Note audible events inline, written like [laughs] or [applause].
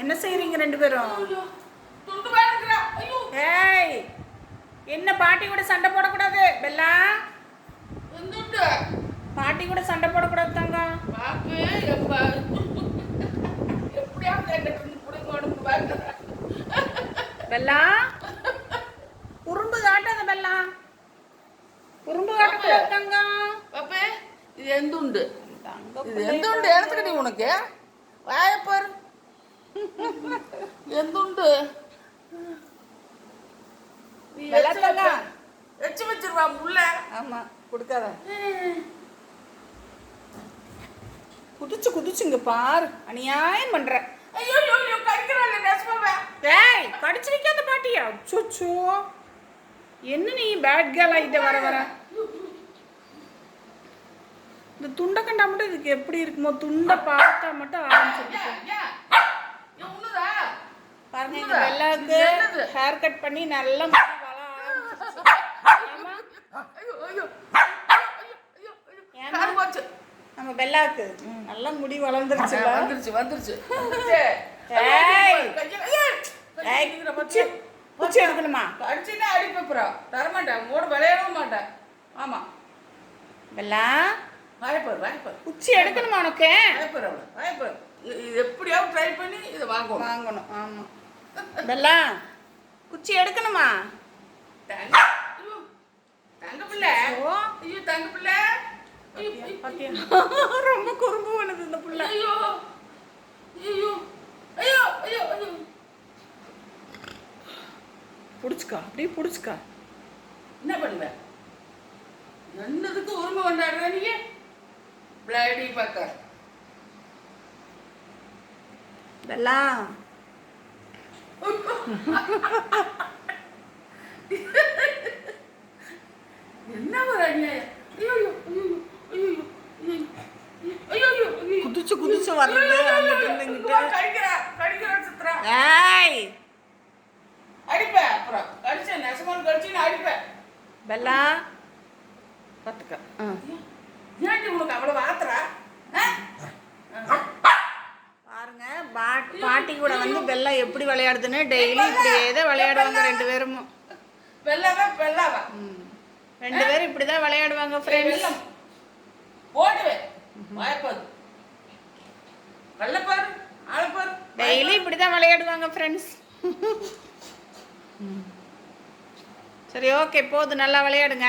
என்ன செய்றீங்க ரெண்டு பேரும்? ஏய் என்ன பாட்டி கூட சண்டை போடக்கூடாது பெல்லா? பாட்டி கூட சண்டை போடக்கூடாது பார்க்கிறேன். பெல்லா? உரும்பு காட்டாத பெல்லா. உரும்பு காட்டக்கூடாது பாப்பு, இது எந்த உண்டு இது எந்த உண்டு எடுத்துக்கிட்டி உனக்கு. வாயப்பாரு தங்கம். வச்சு- வச்சிருவா முள்ள ஆமா கொடுக்காத குதிச்சு குதிச்சு இங்க பாரு அநியாயம் பண்ற ஐயோ ஐயோ ஐயோ கடிக்கிறாள் நெசமாவே ஏய் கடிச்சு வைக்காத பாட்டியா அச்சோ என்ன நீ பேட் கேர்ள் ஆகிட்ட வர வர இந்த துண்டை கண்டா மட்டும் இதுக்கு எப்படி இருக்குமோ துண்டை பார்த்தா மட்டும் ஆரம்பிச்சிருக்கு ஹேர் கட் பண்ணி நல்லா [laughs] முடி நம்ம வெள்ளாக்கு நல்லா முடி வளர்ந்துருச்சுல வந்துருச்சு வந்துருச்சு. [laughs] குச்சி எடுக்கணுமா? கடிச்சுன்னா அடிப்பப்புறா தரமாட்டேன். கூட விளையாடவும் மாட்டேன். ஆமா. வெள்ளா வாய்ப்பார் வாய்ப்பார் குச்சி எடுக்கணுமா உனக்கு? வாய்ப்பார் இது எப்படியாவது ட்ரை பண்ணி இதை வாங்குவோம் வாங்கணும் ஆமா. வெள்ளா குச்சி எடுக்கணுமா? தங்க ஐயோ, தங்க பிள்ளை. ஓ. ஐயோ தங்க பிள்ளை. ஐயோ, ஐயோ, பாத்தியா? [laughs] ரொம்ப குறும்பு பண்ணுது இந்த புள்ள. ஐயோ ஐயோ ஐயோ ஐயோ ஐயோ. புடிச்சுக்கா அப்படியே புடிச்சுக்கா. என்ன பண்ணுவ? என்னதுக்கு உரிமை கொண்டாடுற நீங்க பிளாடி பக்கர் வெள்ளா என்ன ஒரு அநியாயம்? குதிச்சு குதிச்சு வர்றது அங்கிட்டு இருந்து இங்கிட்டு கடிக்கிறா கடிக்கிறா சித்ரா ஏய்! அடிப்பேன் அப்புறம் கடிச்சேன் நெசமான கடிச்சு நான் அடிப்பேன் பெல்லா பார்த்துக்க. ஆ ஏன்டி உனக்கு அவ்வளவு ஆத்துறா பாட்டி கூட வந்து பெல்லா எப்படி விளையாடுதுன்னு டெய்லி இப்படியே தான் விளையாடுவாங்க ரெண்டு பேரும். வெள்ளாவா வெள்ளாவா ரெண்டு பேரும் இப்படி தான் விளையாடுவாங்க ஃப்ரெண்ட்ஸ் வாய்ப்பாது வெள்ளப்பாரு ஆளப்பாரு டெய்லி இப்படி தான் விளையாடுவாங்க ஃப்ரெண்ட்ஸ் சரி ஓகே போதும் நல்லா விளையாடுங்க.